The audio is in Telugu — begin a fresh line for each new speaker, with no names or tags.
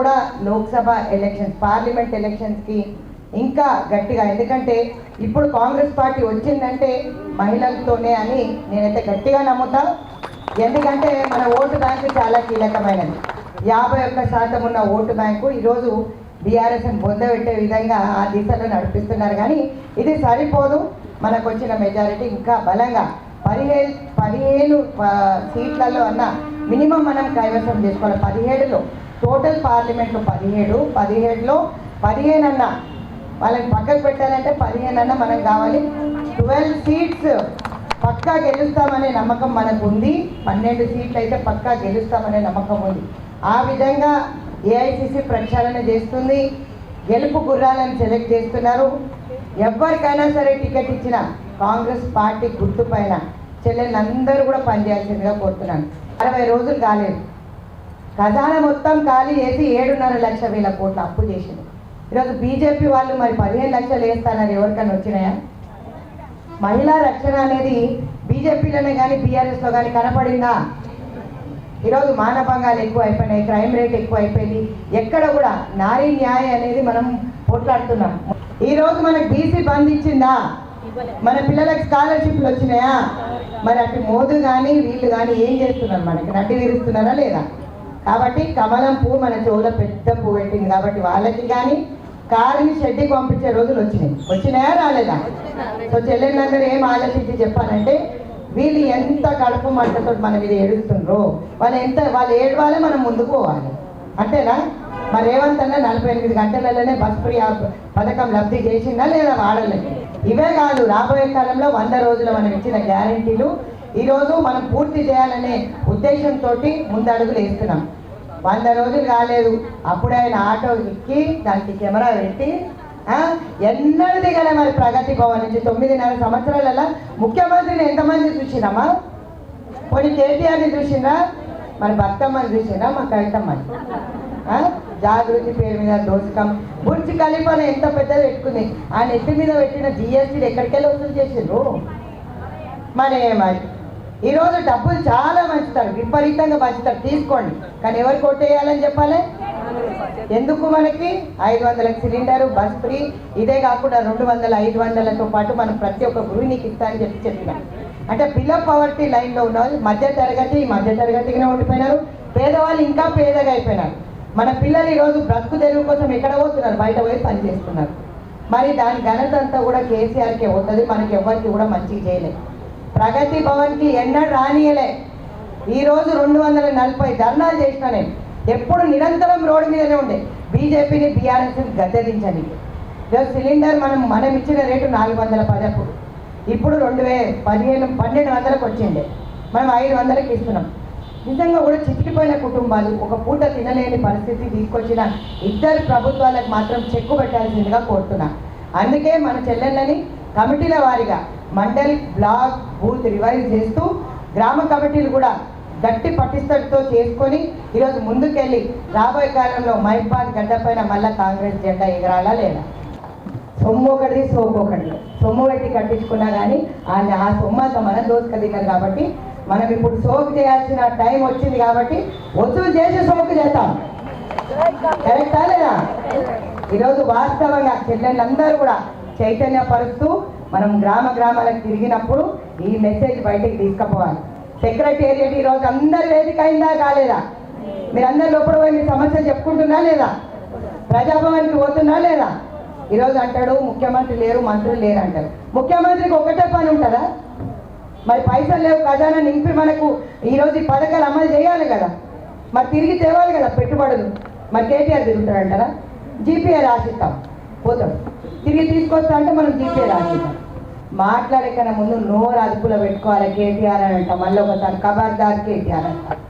కూడా లోక్సభ ఎలక్షన్స్ పార్లమెంట్ ఎలక్షన్స్కి ఇంకా గట్టిగా. ఎందుకంటే ఇప్పుడు కాంగ్రెస్ పార్టీ వచ్చిందంటే మహిళలతోనే అని నేనైతే గట్టిగా నమ్ముతా. ఎందుకంటే మన ఓటు బ్యాంకు చాలా కీలకమైనది. యాభై ఒక్క శాతం ఉన్న ఓటు బ్యాంకు ఈరోజు బీఆర్ఎస్ని పొందబెట్టే విధంగా ఆ దిశలో నడిపిస్తున్నారు. కానీ ఇది సరిపోదు. మనకు వచ్చిన మెజారిటీ ఇంకా బలంగా పదిహేను పదిహేను సీట్లలో అన్న మినిమం మనం కైవసం చేసుకోవాలి. పదిహేడులో టోటల్ పార్లమెంట్లో పదిహేడు పదిహేడులో పదిహేను అన్న వాళ్ళని పక్కకు పెట్టాలంటే పదిహేను అన్న మనకు కావాలి. ట్వెల్వ్ సీట్స్ పక్కా గెలుస్తామనే నమ్మకం మనకు ఉంది పన్నెండు సీట్లు అయితే పక్కా గెలుస్తామనే నమ్మకం ఉంది. ఆ విధంగా ఏఐసిసి ప్రక్షాళన చేస్తుంది. గెలుపు గుర్రాలను సెలెక్ట్ చేస్తున్నారు. ఎవరికైనా సరే టికెట్ ఇచ్చిన కాంగ్రెస్ పార్టీ గుర్తు పైన చెల్లెళ్ళందరూ కూడా పనిచేయాల్సిందిగా కోరుతున్నాను. అరవై రోజులు కాలేదు. ఖజానా మొత్తం ఖాళీ చేసి ఏడున్నర లక్ష వేల కోట్లు అప్పు చేసింది. ఈరోజు బీజేపీ వాళ్ళు మరి పదిహేను లక్షలు వేస్తానని ఎవరికైనా వచ్చినాయా? మహిళా రక్షణ అనేది బీజేపీలోనే కానీ బీఆర్ఎస్లో కానీ కనపడిందా? ఈరోజు మానభంగాలు ఎక్కువ అయిపోయినాయి క్రైమ్ రేట్ ఎక్కువ అయిపోయింది ఎక్కడ కూడా నారీ న్యాయ అనేది మనం పోట్లాడుతున్నాం. ఈరోజు మనకు బీసీ బంద్ ఇచ్చిందా? మన పిల్లలకు స్కాలర్షిప్లు వచ్చినాయా? మరి అటు మోదు కానీ వీళ్ళు కానీ ఏం చేస్తున్నారు మనకి? నడ్డి విరుస్తున్నారా లేదా? కాబట్టి కమలం పువ్వు మన చెవులో పెద్ద పువ్వు పెట్టింది కాబట్టి వాళ్ళకి కానీ కారుని షెడ్డికి పంపించే రోజులు వచ్చినాయి. వచ్చినాయా రాలేదా? సో చెల్లెళ్ళందరూ ఏం ఆలోచించి చెప్పాలంటే వీళ్ళు ఎంత కడుపు మంటతో మన మీద ఏడుస్తుండ్రో వాళ్ళు ఎంత వాళ్ళు ఏడవాలే మనం ముందుకు పోవాలి. అంతేనా? మరి రేవంత్ అన్న నలభై ఎనిమిది గంటలలోనే బస్ ఫ్రీ పథకం లబ్ధి చేసిందా లేదా వాడలేదు? ఇవే కాదు రాబోయే కాలంలో వంద రోజులు మనం ఇచ్చిన గ్యారంటీలు. ఈరోజు మనం పూర్తి చేయాలనే ఉద్దేశంతో ముందడుగులు వేస్తున్నాం. వంద రోజులు కాలేదు. అప్పుడు ఆయన ఆటో ఎక్కి దానికి కెమెరా పెట్టి ఎన్నడూ దిగలే మరి ప్రగతి భవన్ నుంచి తొమ్మిదిన్నర సంవత్సరాలలో ముఖ్యమంత్రిని ఎంతమంది చూసినామా? కొన్ని కేటీఆర్ని చూసినా? మరి బతుకమ్మని చూసినా? మా కవితమ్మని. జాగృతి పేరు మీద దోషకం బుర్జి కలిపన ఎంత పెద్దది పెట్టుకుంది. ఆ నెత్తి మీద పెట్టిన జిఎస్టీలు ఎక్కడికెళ్ళి వసూలు చేసిండ్రు? మరి మరి. ఈరోజు డబ్బులు చాలా మంచుతారు విపరీతంగా పంచుతారు తీసుకోండి. కానీ ఎవరు కొట్టేయాలని చెప్పాలి? ఎందుకు మనకి? ఐదు వందల సిలిండర్ బస్ ఫ్రీ. ఇదే కాకుండా రెండు వందల ఐదు వందలతో పాటు మనం ప్రతి ఒక్క గృహిణికి ఇస్తా అని చెప్పి చెప్పినాం. అంటే బిలో పవర్టీ లైన్లో ఉన్న వాళ్ళు మధ్య తరగతి మధ్య తరగతిగానే ఉండిపోయినారు పేదవాళ్ళు ఇంకా పేదగా అయిపోయినారు. మన పిల్లలు ఈరోజు బ్రతుకు తెరువు కోసం ఎక్కడ పోతున్నారు? బయట పోయి పని చేస్తున్నారు. మరి దాని ఘనత అంతా కూడా కేసీఆర్కే అవుతుంది మనకి ఎవరికి కూడా మంచిగా చేయలేదు. ప్రగతి భవన్కి ఎన్నడూ రానియలే. ఈ రోజు రెండు వందల నలభై ధర్నాలు చేసిన నేను. ఎప్పుడు నిరంతరం రోడ్డు మీదనే ఉండే. బీజేపీని బీఆర్ఎస్ని గద్దెదించని. సిలిండర్ మనం మనం ఇచ్చిన రేటు నాలుగు వందల పదప్పుడు ఇప్పుడు రెండు వే పదిహేను పన్నెండు వందలకు వచ్చిండే మనం ఐదు వందలకి ఇస్తున్నాం. నిజంగా కూడా చిక్కిపోయిన కుటుంబాలు ఒక పూట తినలేని పరిస్థితి తీసుకొచ్చిన ఇద్దరు ప్రభుత్వాలకు మాత్రం చెక్కు పెట్టాల్సిందిగా కోరుతున్నా. అందుకే మన చెల్లెళ్ళని కమిటీల వారిగా మండల్ బ్లాక్ బూత్ రివైజ్ చేస్తూ గ్రామ కమిటీలు కూడా గట్టి పటిష్టతో చేసుకొని ఈరోజు ముందుకెళ్ళి రాబోయే కాలంలో మైబాద్ గడ్డపైన మళ్ళా కాంగ్రెస్ జెండా ఎగరాలా లేదా? సొమ్ము ఒకటి సోపు ఒకటి సొమ్ము పెట్టి కట్టించుకున్నా కానీ ఆయన ఆ సొమ్ము అంతా మనం దోసుక తిన్నారు కాబట్టి మనం ఇప్పుడు సోకు చేయాల్సిన టైం వచ్చింది కాబట్టి వసూలు చేసి సోకు చేస్తాం. కరెక్టా లేదా? ఈరోజు వాస్తవంగా చెల్లెళ్ళందరూ కూడా చైతన్యపరుస్తూ మనం గ్రామ గ్రామాలకు తిరిగినప్పుడు ఈ మెసేజ్ బయటికి తీసుకుపోవాలి. సెక్రటేరియట్ ఈరోజు అందరు వేదిక అయిందా కాలేదా? మీరందరు లోపల పోయి మీ సమస్యలు చెప్పుకుంటున్నా లేదా? ప్రజాభవన్కి పోతున్నా లేదా? ఈరోజు అంటాడు ముఖ్యమంత్రి లేరు మంత్రులు లేరు అంటారు ముఖ్యమంత్రికి ఒకటే పని ఉంటుందా? మరి పైసలు లేవు ఖజానా నింపి మనకు ఈరోజు ఈ పథకాలు అమలు చేయాలి కదా. మరి తిరిగి తేవాలి కదా పెట్టుబడులు. మరి కేటీఆర్ తిరుగుతాడంటారా? జీపీఏ రాసిస్తాం. పోతాం. తిరిగి తీసుకొస్తా అంటే మనం తీసే రాసిస్తాం మాట్లాడే కన్నా ముందు నోరు అదుపులో పెట్టుకోవాలి కేటీఆర్ అని అంట. మళ్ళీ ఒకసారి ఖబర్దార్ కేటీఆర్ అంటారు